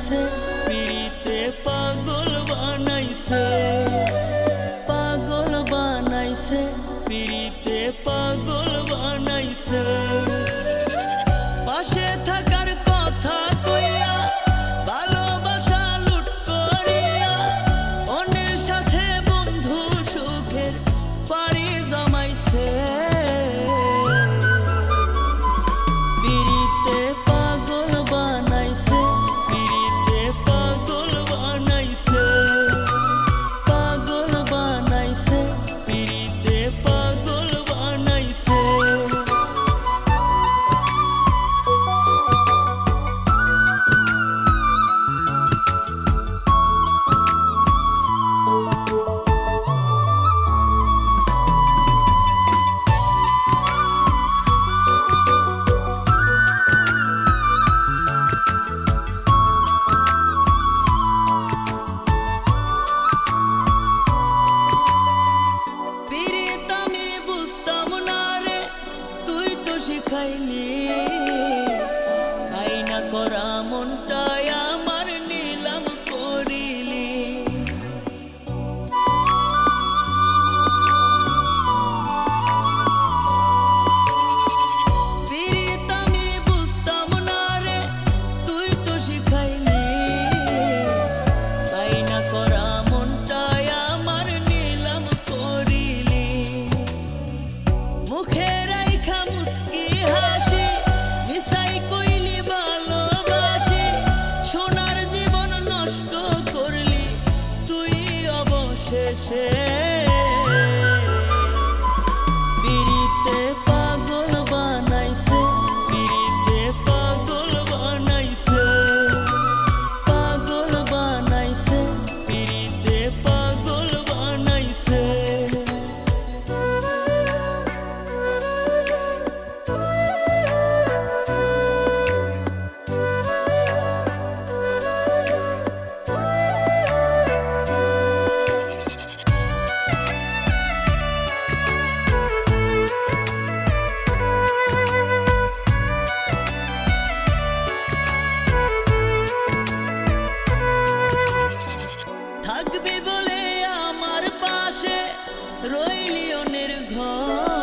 বানাইছে পিড়িতে পাগল বানাইছে। পাগল বানাইছে পিড়িতে পাগল বানাইছে। চাইনি আইনা করা মনটা Cheche -che. রইলিয়নের ঘর।